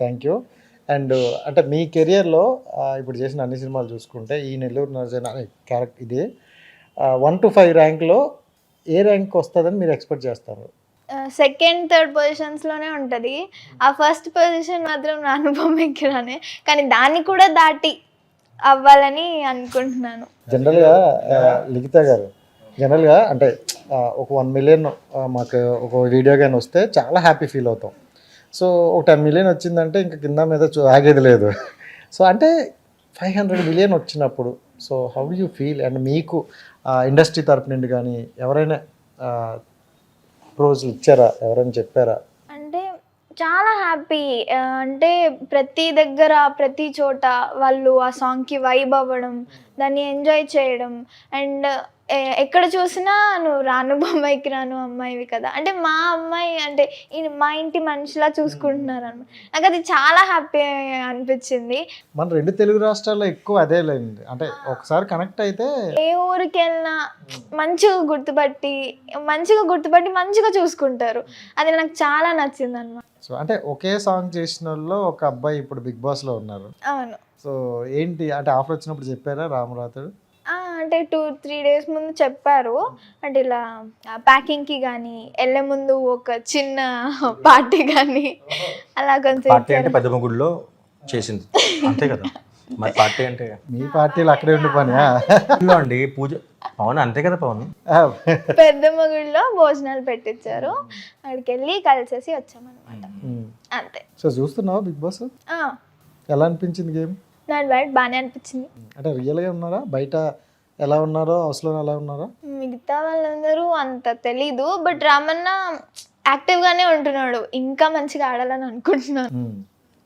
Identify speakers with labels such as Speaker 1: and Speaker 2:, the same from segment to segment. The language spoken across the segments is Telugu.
Speaker 1: థ్యాంక్ యూ అండ్ అంటే మీ కెరియర్లో ఇప్పుడు చేసిన అన్ని సినిమాలు చూసుకుంటే ఈ నెల్లూరు నరజన అనే క్యారెక్టర్ ఇది. వన్ టు ఫైవ్ ర్యాంక్లో ఏ ర్యాంక్ వస్తుందని మీరు ఎక్స్పెక్ట్ చేస్తారు?
Speaker 2: సెకండ్ థర్డ్ పొజిషన్స్లోనే ఉంటుంది. ఆ ఫస్ట్ పొజిషన్ మాత్రం నా అనుభవం ఎక్కడానే కానీ దాన్ని కూడా దాటి అవ్వాలని అనుకుంటున్నాను.
Speaker 1: జనరల్గా లిఖిత గారు జనరల్గా అంటే ఒక వన్ మిలియన్ మాకు ఒక వీడియో కానీ వస్తే చాలా హ్యాపీ ఫీల్ అవుతాం. సో ఒక టెన్ మిలియన్ వచ్చిందంటే ఇంకా కింద మీద చూ- ఆగేది లేదు. సో అంటే ఫైవ్ హండ్రెడ్ మిలియన్ వచ్చినప్పుడు so how you feel? And మీకు ఇండస్ట్రీ తరపు నుండి కానీ ఎవరైనా రోజులు ఇచ్చారా? ఎవరైనా చెప్పారా?
Speaker 2: అంటే చాలా హ్యాపీ. అంటే ప్రతి దగ్గర ప్రతి చోట వాళ్ళు ఆ సాంగ్కి వైబ్ అవ్వడం దాన్ని ఎంజాయ్ చేయడం. అండ్ ఎక్కడ చూసినా నువ్వు రాను బొమ్మాయికి రాను అమ్మాయివి కదా. అంటే మా అమ్మాయి అంటే ఈ- మా ఇంటి మనిషిలా చూసుకుంటున్నారు అనమాట నాకు అది చాలా హ్యాపీ అనిపించింది.
Speaker 1: మన రెండు తెలుగు రాష్ట్రాల్లో ఎక్కువ అదే లేండి. అంటే ఒకసారి కనెక్ట్ అయితే
Speaker 2: ఏ ఊరికి వెళ్ళినా మంచిగా గుర్తుపట్టి మంచిగా గుర్తుపట్టి మంచిగా చూసుకుంటారు. అది నాకు చాలా నచ్చింది అనమాట
Speaker 1: సో అంటే ఒకే సాంగ్ చేసిన వాళ్ళు ఒక అబ్బాయి ఇప్పుడు బిగ్ బాస్లో ఉన్నారు.
Speaker 2: అవును.
Speaker 1: సో ఏంటి? అంటే ఆఫర్ వచ్చినప్పుడు చెప్పారా రామరాతుడు?
Speaker 2: అంటే టూ త్రీ డేస్ ముందు చెప్పారు. అంటే ఇలా ప్యాకింగ్కి కానీ వెళ్ళే ముందు ఒక చిన్న పార్టీ కానీ అలా కొంచెం
Speaker 3: పార్టీ అంటే పెద్ద ముగుడులో చేసింది. అంతే కదా. మరి పార్టీ అంటే?
Speaker 1: మీ పార్టీలు అక్కడే ఉండి పని
Speaker 3: ఇల్లు అండి పూజ. పవన్ అంతే కదా పవన్?
Speaker 2: పెద్ద మొగుళ్ళలో భోజనాలు పెట్టించారు అక్కడికి వెళ్ళి కలిసేసి వచ్చామన్నమాట. అంతే.
Speaker 1: సో చూస్తున్నావా బిగ్ బాస్?
Speaker 2: ఆ,
Speaker 1: ఎలా అనిపించింది గేమ్?
Speaker 2: నాకు బయట బాగానే అనిపించింది.
Speaker 1: అంటే రియల్గా ఉన్నారా? బయట ఎలా ఉన్నారో హౌస్లో ఎలా ఉన్నారా?
Speaker 2: మిగతా వాళ్ళందరూ అంత తెలీదు బట్ రామన్న యాక్టివ్గానే ఉంటున్నాడు. ఇంకా మంచిగా ఆడాలని అనుకుంటున్నాను.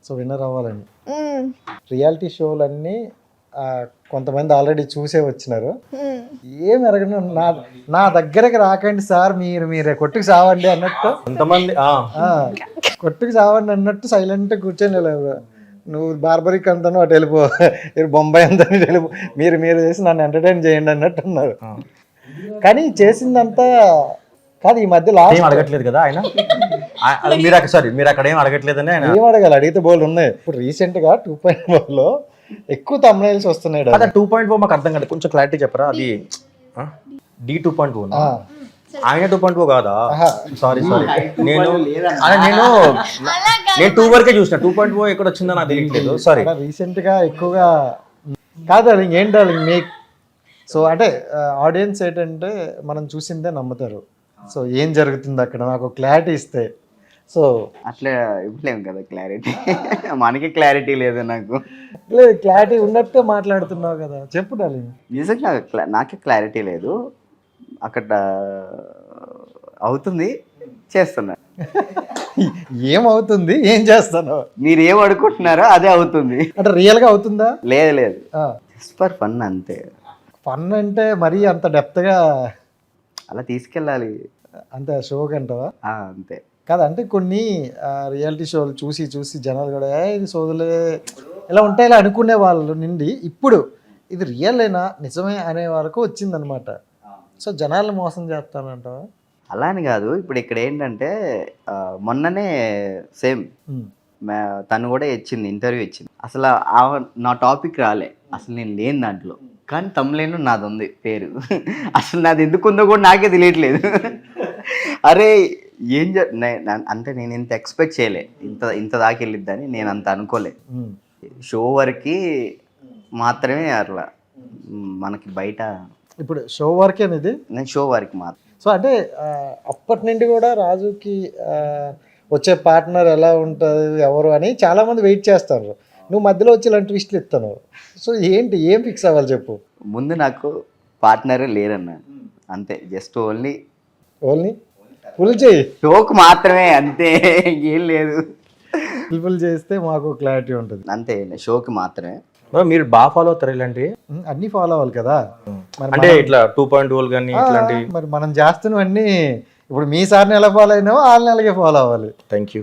Speaker 1: సో విన్నర్ అవ్వాలని. రియాలిటీ షోలన్నీ ఆ, కొంతమంది ఆల్రెడీ చూసే వచ్చినారు. ఏం ఎరగను నా నా దగ్గరకు రాకండి సార్ మీరు మీరే. కొట్టుకు సావండి అన్నట్టు.
Speaker 3: కొంతమంది
Speaker 1: కొట్టుకు సావండి అన్నట్టు సైలెంట్ కూర్చొని నువ్వు బార్బరిక్ అంతను అటు వెళ్ళిపో. మీరు బొంబాయి ఇటు వెళ్ళిపో. మీరు మీరు చేసి నన్ను ఎంటర్టైన్ చేయండి అన్నట్టు అన్నారు.
Speaker 3: ఆ.
Speaker 1: కానీ చేసిందంతా కాదు ఈ మధ్య
Speaker 3: ఏం
Speaker 1: లాస్ట్
Speaker 3: అడగట్లేదు కదా ఆయన? మీరు అక్కడ సారీ మీరు అక్కడ ఏం అడగట్లేదని ఆయన
Speaker 1: ఏం అడగాలి? అడిగితే బోల్ ఉన్నాయి. ఇప్పుడు రీసెంట్గా టూ పాయింట్లో ఎక్కువ తమ్నైల్స్ వస్తున్నాయి.
Speaker 3: అదే టూ పాయింట్ ఫోర్ మాకు అర్థం కాదు కొంచెం క్లారిటీ చెప్పరా? అది డి టూ పాయింట్ ఫోర్
Speaker 1: ఆ,
Speaker 3: ఆయన టూ పాయింట్ ఫోర్ కాదా. సారీ సారీ నేను అదే నేను నేను టూ వరకే చూసిన. టూ పాయింట్ ఫోర్ ఎక్కడ వచ్చిందో నాకు తెలియట్లేదు. సారీ
Speaker 1: రీసెంట్గా ఎక్కువగా కాదు డార్లింగ్ ఏం డార్లింగ్? సో అంటే ఆడియన్స్ ఏంటంటే మనం చూసిందే నమ్ముతారు. సో ఏం జరుగుతుంది అక్కడ? నాకు క్లారిటీ ఇస్తే. సో
Speaker 4: అట్లా ఇవ్వలేము కదా క్లారిటీ మనకి క్లారిటీ లేదు నాకు.
Speaker 1: లేదు క్లారిటీ ఉన్నట్టే మాట్లాడుతున్నావు కదా. చెప్పు డార్లింగ్.
Speaker 4: నిజంగా నాకే క్లారిటీ లేదు. అక్కడ అవుతుంది. చేస్తున్నా.
Speaker 1: ఏమవుతుంది? ఏం చేస్తాను?
Speaker 4: మీరు ఏం అనుకుంటున్నారో అదే అవుతుంది.
Speaker 1: అంటే రియల్గా అవుతుందా?
Speaker 4: లేదు లేదు. జస్ట్ ఫర్ ఫన్ అంతే.
Speaker 1: ఫన్ అంటే మరీ అంత డెప్త్గా
Speaker 4: అలా తీసుకెళ్ళాలి.
Speaker 1: అంత షో కంటావా
Speaker 4: అంతే.
Speaker 1: కాదు అంటే కొన్ని రియాలిటీ షోలు చూసి చూసి జనాలు కూడా "ఏ, ఇది సోదులే ఇలా ఉంటాయి ఇలా అనుకునే వాళ్ళు నుండి ఇప్పుడు ఇది రియలేనా నిజమే అనే వరకు వచ్చిందనమాట సో జనాలు మోసం చేస్తానంటావా?
Speaker 4: అలా అని కాదు. ఇప్పుడు ఇక్కడ ఏంటంటే మొన్ననే సేమ్. తను కూడా ఇచ్చింది ఇంటర్వ్యూ ఇచ్చింది. అసలు నా టాపిక్ రాలే. అసలు నేను లేని దాంట్లో. కానీ తమ్ములేను నాది ఉంది పేరు. అసలు నాది ఎందుకు ఉందో కూడా నాకే తెలియట్లేదు. అరే ఏం అంటే నేను ఇంత ఎక్స్పెక్ట్ చేయలే. ఇంత ఇంత దాకా వెళ్ళిద్దని నేను అంత అనుకోలే. షో వరకు మాత్రమే అట్లా. మనకి బయట
Speaker 1: ఇప్పుడు షో వర్క్ అనేది
Speaker 4: నేను షో వరకు మాత్రం
Speaker 1: సో అంటే అప్పటి నుండి కూడా రాజుకి వచ్చే పార్ట్నర్ ఎలా ఉంటుంది ఎవరు అని చాలా మంది వెయిట్ చేస్తారు. నువ్వు మధ్యలో వచ్చి ఇలాంటి ట్విస్ట్లు ఇస్తాను. సో ఏంటి ఏం ఫిక్స్ అవ్వాలి చెప్పు?
Speaker 4: ముందు నాకు పార్ట్నర్ లేరన్న. అంతే జస్ట్ ఓన్లీ
Speaker 1: ఓన్లీ? ఫుల్ చేయి.
Speaker 4: షోకు మాత్రమే అంతే ఏం లేదు.
Speaker 1: ఫుల్ చేస్తే మాకు క్లారిటీ ఉంటుంది.
Speaker 4: అంతే షోకి మాత్రమే.
Speaker 3: మరి మీరు బాగా ఫాలో అవుతారు ఇలాంటివి?
Speaker 1: ఉమ్, అన్నీ ఫాలో అవ్వాలి కదా. మరి
Speaker 3: అంటే ఇట్లా టూ పాయింట్ టూ కానీ ఇట్లాంటి
Speaker 1: మరి మనం చేస్తున్నవన్నీ ఇప్పుడు మీ సార్ని ఎలా ఫాలో అయినావో వాళ్ళని అలాగే ఫాలో అవ్వాలి.
Speaker 3: థ్యాంక్ యూ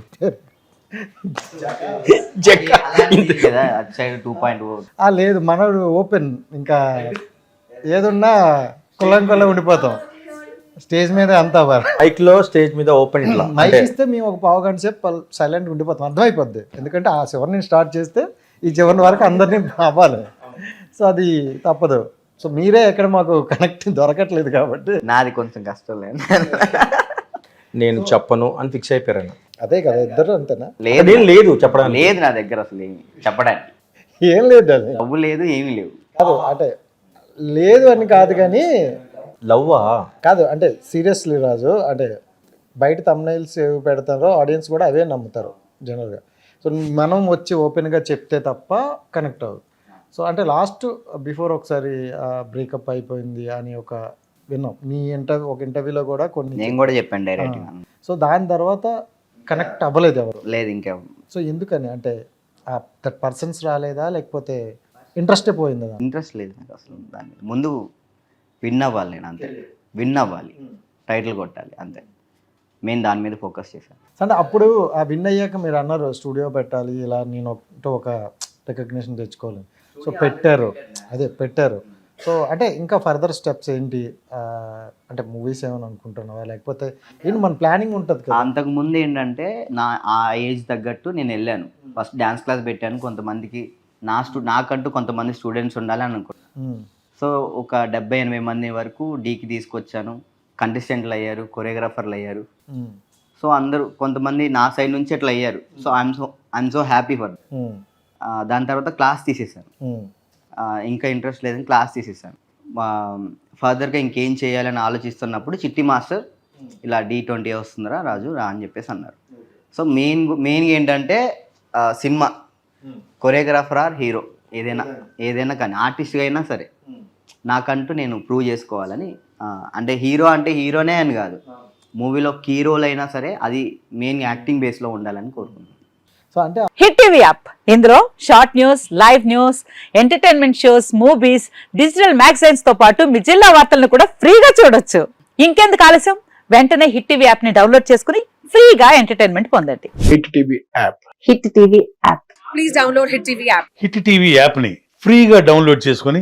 Speaker 1: లేదు మనడు ఓపెన్ ఇంకా ఏదున్నా కుల్లం కుల్లం ఉండిపోతాం. స్టేజ్ మీద అంతా
Speaker 3: మైక్లో స్టేజ్ మీద ఓపెన్ ఇట్లా.
Speaker 1: మైక్ ఇస్తే మేము ఒక పావు గంట సేపు సైలెంట్ ఉండిపోతాం. అర్థమైపోద్ది. ఎందుకంటే ఆ నుంచి స్టార్ట్ చేస్తే ఈ చివరి వరకు అందరినీ అవ్వాలి సో అది తప్పదు. సో మీరే ఎక్కడ మాకు కనెక్ట్ దొరకట్లేదు కాబట్టి.
Speaker 4: నాది కొంచెం కష్టం లేదు.
Speaker 3: నేను చెప్పను అని ఫిక్స్ అయిపోయాను
Speaker 1: అదే కదా ఇద్దరు అంతేనా?
Speaker 4: లేదు.
Speaker 3: లేదు చెప్పడానికి.
Speaker 4: లేదు నా దగ్గర అసలు ఏమి చెప్పడానికి.
Speaker 1: ఏం లేదు అది.
Speaker 4: డబ్బు లేదు ఏమీ లేవు.
Speaker 1: కాదు అంటే లేదు అని కాదు కానీ
Speaker 3: లవ్వా?
Speaker 1: కాదు అంటే సీరియస్లీ రాజు అంటే బయట తమ్నైల్స్ ఏవి పెడతారో ఆడియన్స్ కూడా అవే నమ్ముతారు జనరల్గా సో మనం వచ్చి ఓపెన్గా చెప్తే తప్ప కనెక్ట్ అవ్వదు. సో అంటే లాస్ట్ బిఫోర్ ఒకసారి బ్రేకప్ అయిపోయింది అని ఒక విన్నాం. నీ ఇంటర్వ్యూ ఒక ఇంటర్వ్యూలో కూడా కొన్ని
Speaker 4: నేను కూడా చెప్పాను డైరెక్ట్
Speaker 1: సో దాని తర్వాత కనెక్ట్ అవ్వలేదు ఎవరు?
Speaker 4: లేదు ఇంకా
Speaker 1: సో ఎందుకని? అంటే దట్ పర్సన్స్ రాలేదా? లేకపోతే ఇంట్రెస్టే పోయిందా
Speaker 4: ఇంట్రెస్ట్ లేదు నాకు అసలు దాని మీద. ముందు విన్ అవ్వాలి నేను అంతే. విన్ అవ్వాలి. టైటిల్ కొట్టాలి అంతే. మెయిన్ దాని మీద ఫోకస్ చేశాను.
Speaker 1: అంటే అప్పుడు ఆ విన్ అయ్యాక మీరు అన్నారు స్టూడియో పెట్టాలి ఇలా నేను ఒకటో ఒక రికగ్నిషన్ తెచ్చుకోవాలి. సో పెట్టారు. అదే పెట్టారు. సో అంటే ఇంకా ఫర్దర్ స్టెప్స్ ఏంటి? అంటే మూవీస్ ఏమైనా అనుకుంటున్నావా? లేకపోతే ఏంటి? మన ప్లానింగ్ ఉంటుంది కదా.
Speaker 4: అంతకు ముందు ఏంటంటే నా ఆ ఏజ్ తగ్గట్టు నేను వెళ్ళాను. ఫస్ట్ డ్యాన్స్ క్లాస్ పెట్టాను. కొంతమందికి నా స్టూ నాకంటూ కొంతమంది స్టూడెంట్స్ ఉండాలి అని అనుకున్నాను సో ఒక డెబ్బై ఎనభై మంది వరకు డీకి తీసుకొచ్చాను. కంటెస్టెంట్లు అయ్యారు కొరియోగ్రాఫర్లు అయ్యారు. సో అందరూ కొంతమంది నా సైడ్ నుంచి అట్లా అయ్యారు. So I'm so I'm so happy for దాని తర్వాత క్లాస్ తీసేసాను ఆ, ఇంకా ఇంట్రెస్ట్ లేదని క్లాస్ తీసేసాను ఫర్దర్గా ఇంకేం చేయాలని ఆలోచిస్తున్నప్పుడు చిట్టి మాస్టర్ ఇలా డి ట్వంటీ వస్తుందిరా రాజు రా అని చెప్పేసి అన్నారు. సో మెయిన్ మెయిన్ ఏంటంటే సినిమా. కొరియోగ్రాఫర్ ఆర్ హీరో ఏదైనా ఏదైనా కానీ ఆర్టిస్ట్గా అయినా సరే. నాకంటూ నేను ప్రూవ్ చేసుకోవాలని అంటే హీరో అంటే హీరోనే అని కాదు. మూవీలో కీ రోల్ అయినా సరే అది మెయిన్ యాక్టింగ్ బేస్లో ఉండాలని కోరుకుంటున్నాను.
Speaker 1: సో అంటే
Speaker 5: హిట్ టీవీ యాప్. ఇందులో short news live news entertainment shows movies digital మ్యాగజైన్స్తో పాటు మీ జిల్లా వార్తలను కూడా ఫ్రీగా చూడొచ్చు. ఇంకెందుకు ఆలస్యం? వెంటనే హిట్ టీవీ యాప్ని డౌన్లోడ్ చేసుకుని ఫ్రీగా ఎంటర్టైన్మెంట్ పొందండి.
Speaker 6: Hit TV app.
Speaker 5: Hit TV app.
Speaker 7: Hit TV యాప్ని ఫ్రీగా డౌన్లోడ్ చేసుకొని